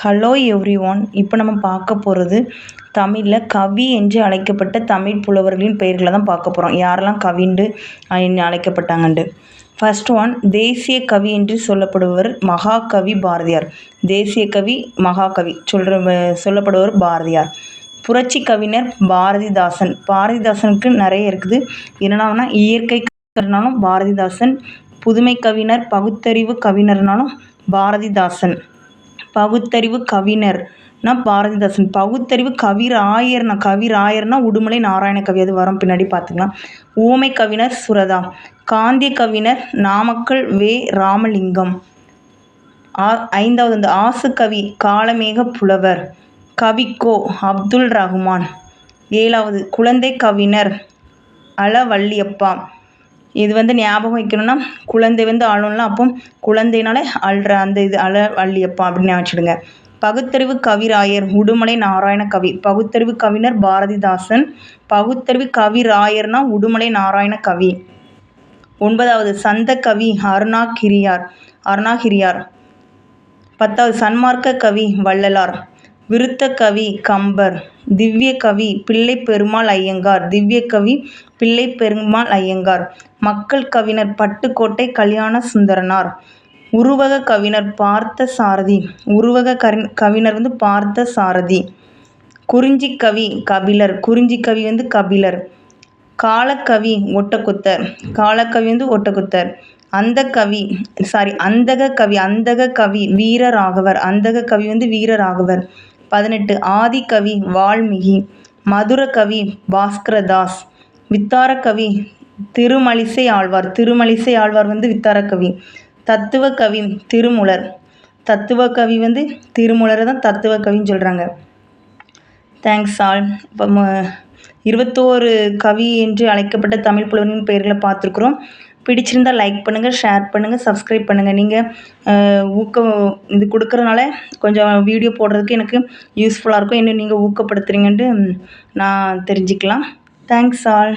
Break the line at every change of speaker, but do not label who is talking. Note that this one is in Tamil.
ஹலோ எவ்ரி ஒன் இப்போ நம்ம பார்க்க போகிறது தமிழில் கவி என்று அழைக்கப்பட்ட தமிழ் புலவர்களின் பெயர்களை தான் பார்க்க போகிறோம் யாரெல்லாம் கவின்று அழைக்கப்பட்டாங்கண்டு? ஃபர்ஸ்ட் ஒன் தேசிய கவி என்று சொல்லப்படுபவர் மகாகவி பாரதியார். தேசிய கவி மகாகவி. சொல்கிற சொல்லப்படுவர் பாரதியார். புரட்சி கவிஞர் பாரதிதாசன். பாரதிதாசனுக்கு நிறைய இருக்குது. என்னென்னா இயற்கை கவிஞர்னாலும் பாரதிதாசன் புதுமை கவிஞர் பகுத்தறிவு கவிஞர்னாலும் பாரதிதாசன். பகுத்தறிவு கவிஞர்னா பாரதிதாசன். பகுத்தறிவு கவிர் கவிராயர்னா கவிராயர்னா உடுமலை நாராயண கவி. அது வரும் பின்னாடி பார்த்துக்கலாம் ஊமை கவிஞர் சுரதா. காந்திய கவிஞர் நாமக்கல் வே. ராமலிங்கம். ஆ ஐந்தாவது வந்து ஆசு கவி காலமேக புலவர். கவிக்கோ அப்துல் ரஹ்மான் ஏழாவது குழந்தை கவிஞர் அளவள்ளியப்பா இது வந்து ஞாபகம் வைக்கணும்னா குழந்தை வந்து அழும்ல அப்போ குழந்தைனால அழுற அந்த இது அழ அள்ளியப்பா அப்படின்னு வச்சுடுங்க. பகுத்தறிவு கவிராயர் உடுமலை நாராயண கவி. பகுத்தறிவு கவிஞர் பாரதிதாசன். பகுத்தறிவு கவிராயர்னா உடுமலை நாராயண கவி. ஒன்பதாவது சந்த கவி அருணாகிரியார். அருணாகிரியார். பத்தாவது சன்மார்க்க கவி வள்ளலார். விருத்த கவி கம்பர் திவ்ய கவி பிள்ளை பெருமாள் ஐயங்கார் திவ்ய கவி பிள்ளை பெருமாள் ஐயங்கார் மக்கள் கவிஞர் பட்டுக்கோட்டை கல்யாண சுந்தரனார் உருவக கவிஞர் பார்த்த சாரதி உருவக கவிஞர் வந்து பார்த்த சாரதி குறிஞ்சி கவி கபிலர் குறிஞ்சி கவி வந்து கபிலர் காலக்கவி ஒட்டக்குத்தர் காலக்கவி வந்து ஒட்டக்குத்தர் அந்த கவி சாரி அந்தக கவி அந்தக கவி வீரராகவர் அந்தக கவி வந்து வீரராகவர் பதினெட்டு. ஆதிக்கவி வால்மீகி மதுரகவி பாஸ்கரதாஸ் வித்தார கவி திருமலிசை ஆழ்வார் திருமலிசை ஆழ்வார் வந்து வித்தார கவி தத்துவ கவி திருமுலர். தத்துவ கவி வந்து திருமுலரை தான் தத்துவ கவின்னு சொல்கிறாங்க தேங்க்ஸ் ஆல் இப்போ இருபத்தோரு கவி என்று அழைக்கப்பட்ட தமிழ் புலவனின் பெயர்களை பார்த்துருக்குறோம். பிடிச்சிருந்தால் லைக் பண்ணுங்கள் ஷேர் பண்ணுங்கள் சப்ஸ்கிரைப் பண்ணுங்கள் நீங்கள் ஊக்கம் இது கொடுக்குறனால கொஞ்சம் வீடியோ போடுறதுக்கு எனக்கு யூஸ்ஃபுல்லாக இருக்கும். இன்னும் நீங்கள் ஊக்கப்படுத்துகிறீங்கன்ட்டு நான் தெரிஞ்சுக்கலாம். Thanks all